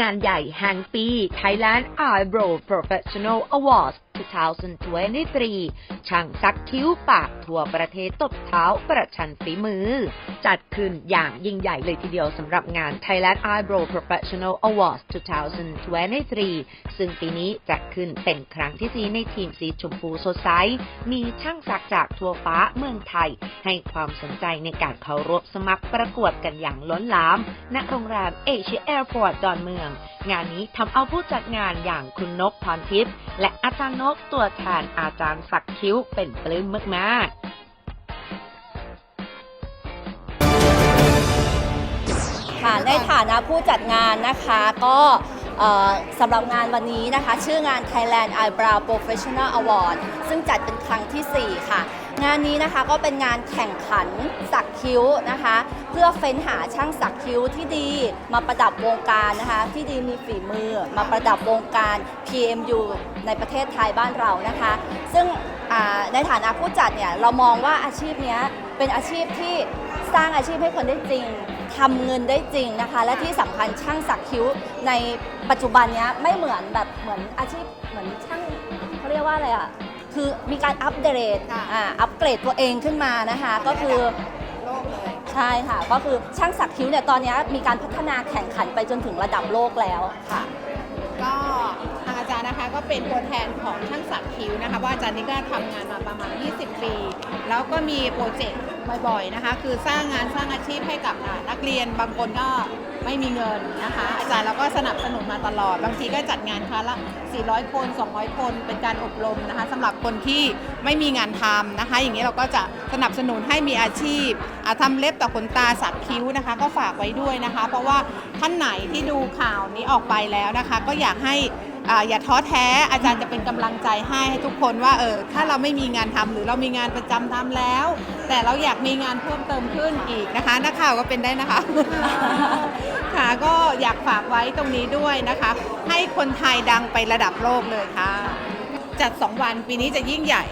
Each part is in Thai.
งานใหญ่แห่งปี Thailand Eyebrow Professional Awards 2023 ช่างซักคิ้วปากทั่วประเทศตบเท้าประชันฝีมือ จัดขึ้นอย่างยิ่งใหญ่เลยทีเดียวสำหรับงาน Thailand Eyebrow Professional Awards 2023 ซึ่งปีนี้จัดขึ้นเป็นครั้งที่สีในทีมสีชมพูสดใส มีช่างซักจากทั่วฟ้าเมืองไทย ให้ความสนใจในการเข้าร่วบสมัครประกวดกันอย่างล้นหลาม ณ โรงแรมเอเชียแอร์พอร์ตดอนเมือง งานนี้ทำเอาผู้จัดงานอย่างคุณนกพรทิพย์และอาจารย์นกตัวแทนอาจารย์สักคิ้วเป็นปลื้มมากๆ ในฐานะผู้จัดงานนะคะ ก็สำหรับงานวันนี้นะคะ ชื่องาน Thailand Eyebrow Professional Award ซึ่งจัดเป็นครั้งทีสี่ 4 ค่ะ งานนี้นะคะก็เป็นงานแข่งขันสักคิ้วนะคะ เพื่อเฟ้นหาช่างสักคิ้วที่ดีมาประดับวงการนะคะ ที่ดีมีฝีมือมาประดับวงการ PMU ในประเทศไทยบ้านเรานะคะ ซึ่งในฐานะผู้จัดเนี่ยเรามองว่าอาชีพนี้เป็นอาชีพที่ สร้างอาชีพให้คนได้จริงทำเงินได้จริงนะคะ และที่สำคัญช่างสักคิ้วในปัจจุบันเนี้ยไม่เหมือนแบบเหมือนอาชีพเหมือนช่างเขาเรียกว่าอะไรอะคือมีการอัปเดตค่ะอ่าอัปเกรดตัวเองขึ้นมานะคะ ก็คือโลกเลยใช่ค่ะ ก็คือช่างสักคิ้วเนี่ยตอนเนี้ยมีการพัฒนาแข่งขันไปจนถึงระดับโลกแล้วค่ะก็ ก็เป็นตัวแทนของช่างสักคิ้วนะคะว่าอาจารย์นี่ก็ทำงานมาประมาณ 20 ปี แล้วก็มีโปรเจกต์บ่อยๆนะคะ คือสร้างงานสร้างอาชีพให้กับนักเรียนบางคนก็ไม่มีเงินนะคะ อาจารย์เราก็สนับสนุนมาตลอด บางทีก็จัดงานครั้งละ 400 คน 200 คน เป็นการอบรมนะคะสำหรับคนที่ไม่มีงานทำนะคะ อย่างนี้เราก็จะสนับสนุนให้มีอาชีพอ่าทำเล็บต่อขนตาสักคิ้วนะคะ ก็ฝากไว้ด้วยนะคะ เพราะว่าท่านไหนที่ดูข่าวนี้ออกไปแล้วนะคะ ก็อยากให้ อย่าท้อแท้อาจารย์จะเป็นกำลังใจให้ให้ทุกคนว่าเออถ้าเราไม่มีงานทำหรือเรามีงานประจำทำแล้ว แต่เราอยากมีงานเพิ่มเติมขึ้นอีกนะคะนักข่าวก็เป็นได้นะคะค่ะก็อยากฝากไว้ตรงนี้ด้วยนะคะ ให้คนไทยดังไประดับโลกเลยค่ะ จัด 2 วันปีนี้จะยิ่งใหญ่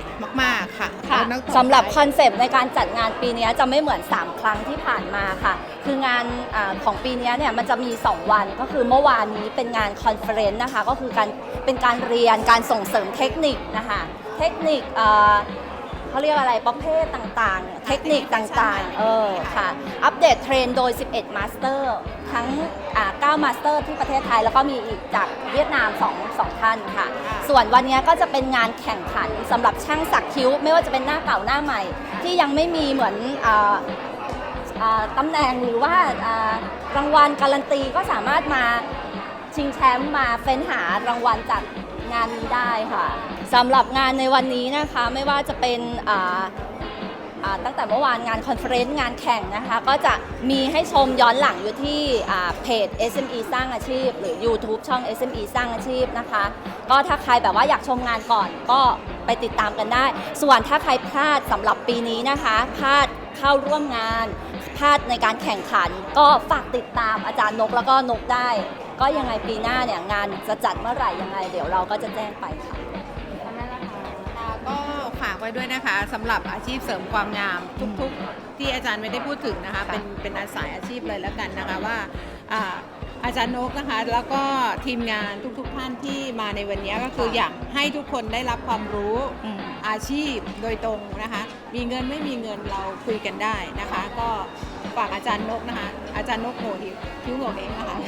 มาก ๆ ค่ะค่ะแล้วนักตสำหรับคอนเซปต์ในการจัดงานปีนี้จะไม่เหมือน 3 ครั้งที่ผ่านมาค่ะ คืองานอาของปีนี้เนี่ยมันจะมี 2 วันก็คือเมื่อวานนี้เป็นงานคอนเฟอเรนซ์นะคะ ก็คือการเป็นการเรียนการส่งเสริมเทคนิคนะคะ เทคนิคเอ่อ เขาเรียกอะไรประเภทต่างๆ เทคนิคต่างๆ เออค่ะ อัปเดตเทรนด์โดย 11 มาสเตอร์ทั้งอ่า9มาสเตอร์ที่ประเทศไทย แล้วก็มีอีกจากเวียดนาม2 2ท่านค่ะ ส่วนวันนี้ก็จะเป็นงานแข่งขันสำหรับช่างสักคิ้ว ไม่ว่าจะเป็นหน้าเก่าหน้าใหม่ ที่ยังไม่มีเหมือนอาอ่าตำแหน่งหรือว่าอ่ารางวัลการันตีก็สามารถมาชิงแชมป์มาเฟ้นหารางวัลจากงานนี้ได้ค่ะ สำหรับงานในวันนี้นะคะไม่ว่าจะเป็นตั้งแต่เมื่อวานงานคอนเฟอเรนซ์งานแข่งนะคะ ก็จะมีให้ชมย้อนหลังอยู่ที่เพจ SME สร้างอาชีพ หรือ YouTube ช่อง SME สร้างอาชีพนะคะ ก็ถ้าใครแบบว่าอยากชมงานก่อนก็ไปติดตามกันได้ ส่วนถ้าใครพลาดสำหรับปีนี้นะคะพลาดเข้าร่วมงานพลาดในการแข่งขัน ก็ฝากติดตามอาจารย์นกแล้วก็นกได้ ก็ยังไงปีหน้าเนี่ยงานจะจัดเมื่อไหร่ยังไง เดี๋ยวเราก็จะแจ้งไปค่ะ ไว้ด้วยนะคะสำหรับอาชีพเสริมความงามทุกๆ ที่อาจารย์ไม่ได้พูดถึงนะคะเป็นเป็นอาสายอาชีพเลยแล้วกันนะคะว่าอ่าอาจารย์นกนะคะ แล้วก็ทีมงานทุกๆท่านที่มาในวันนี้ก็คืออยากให้ทุกคนได้รับความรู้อืมอาชีพโดยตรงนะคะ มีเงินไม่มีเงินเราคุยกันได้นะคะ ก็ฝากอาจารย์นกนะคะ อาจารย์นกโหหิวคิ้วโหเองนะคะ